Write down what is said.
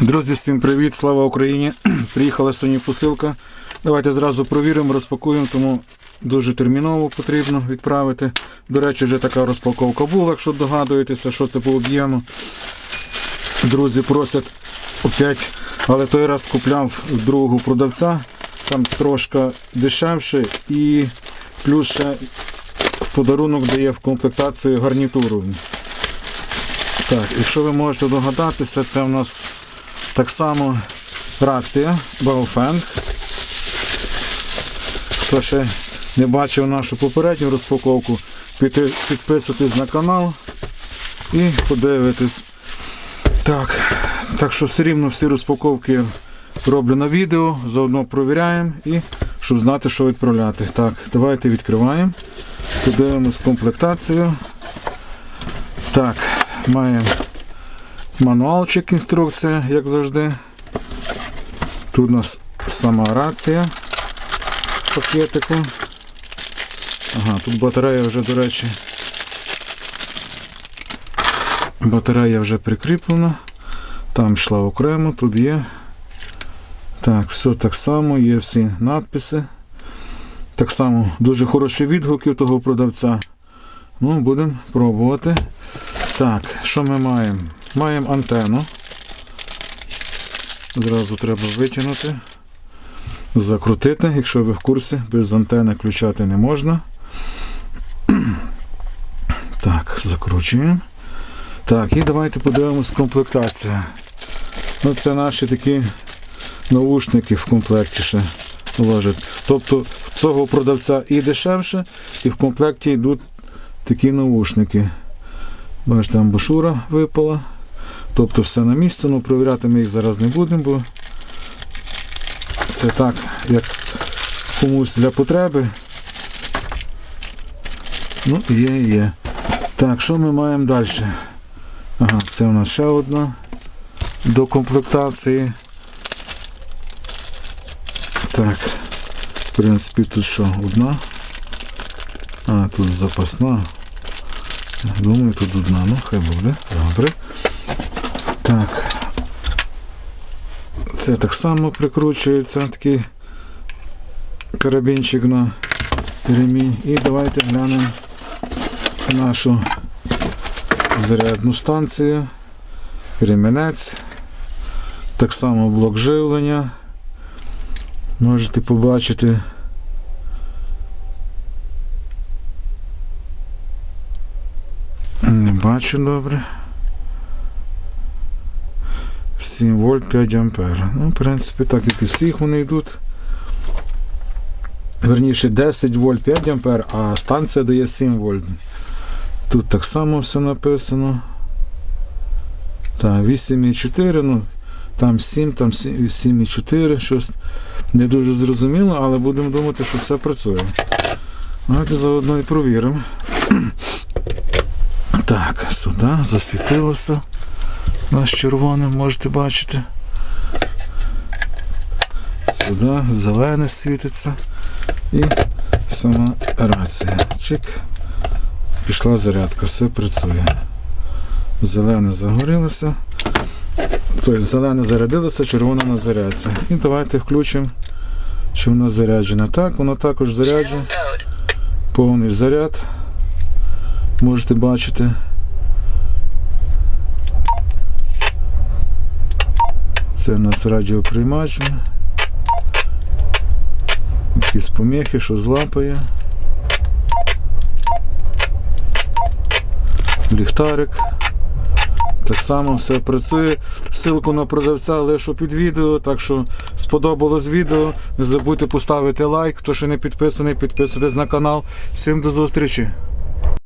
Друзі, всім привіт, слава Україні! Приїхала сьогодні посилка. Давайте зразу провіримо, розпакуємо, тому дуже терміново потрібно відправити. До речі, вже така розпаковка була, якщо догадуєтеся, що це по об'єму. Друзі просять опять, але той раз купляв другого продавця, там трошки дешевше і плюс ще в подарунок дає в комплектацію гарнітуру. Так, якщо ви можете догадатися, це у нас так само рація Baofeng. Хто ще не бачив нашу попередню розпаковку, підписуйтесь на канал і подивитесь. Так, так що все рівно всі розпаковки роблю на відео, заодно провіряємо і щоб знати, що відправляти. Так, давайте відкриваємо. Подивимось комплектацію. Так, маємо мануалчик, інструкція, як завжди. Тут у нас сама рація пакетику. Ага, тут батарея вже, до речі. Батарея вже прикріплена. Там йшла окремо, тут є. Так, все так само, є всі надписи. Так само дуже хороші відгуки у того продавця. Ну, будемо пробувати. Так, що ми маємо? Маємо антенну. Зразу треба витягнути, закрутити, якщо ви в курсі, без антени включати не можна. Так, закручуємо. Так, і давайте подивимось комплектація. Ну, це наші такі наушники в комплекті ще вложать. Тобто в цього продавця і дешевше, і в комплекті йдуть такі наушники. Бачите, амбушура випала. Тобто все на місці, ну провіряти ми їх зараз не будемо, бо це так, як комусь для потреби. Ну, є, є. Так, що ми маємо далі? Ага, це у нас ще одна до комплектації. Так, в принципі, тут що, одна? А, тут запасна. Думаю, тут одна, ну хай буде. Добре. Так. Це так само прикручується такий карабінчик на ремінь. І давайте глянемо нашу зарядну станцію. Ремінець. Так само блок живлення. Можете побачити. Не бачу добре. 7 вольт 5 ампер. Ну, в принципі, так як і всіх вони йдуть. Верніше 10 вольт 5 ампер, а станція дає 7 вольт. Тут так само все написано. Так, 8,4, ну, там 7, там 7,4, щось не дуже зрозуміло, але будемо думати, що це працює. Давайте заодно і провіримо. Так, сюди засвітилося. Наш червоним можете бачити. Сюди зелене світиться. І сама рація. Чик. Пішла зарядка, все працює. Зелене загорілося. Тобто зелене зарядилося, червоне на зарядці. І давайте включимо, чи вона заряджена. Так, вона також заряджена. Повний заряд. Можете бачити. Це у нас радіоприймач. Якісь поміхи, що злапає. Ліхтарик. Так само все працює. Ссылку на продавця лишу під відео. Так що сподобалось відео. Не забудьте поставити лайк. Хто ще не підписаний, підписуйтесь на канал. Всім до зустрічі!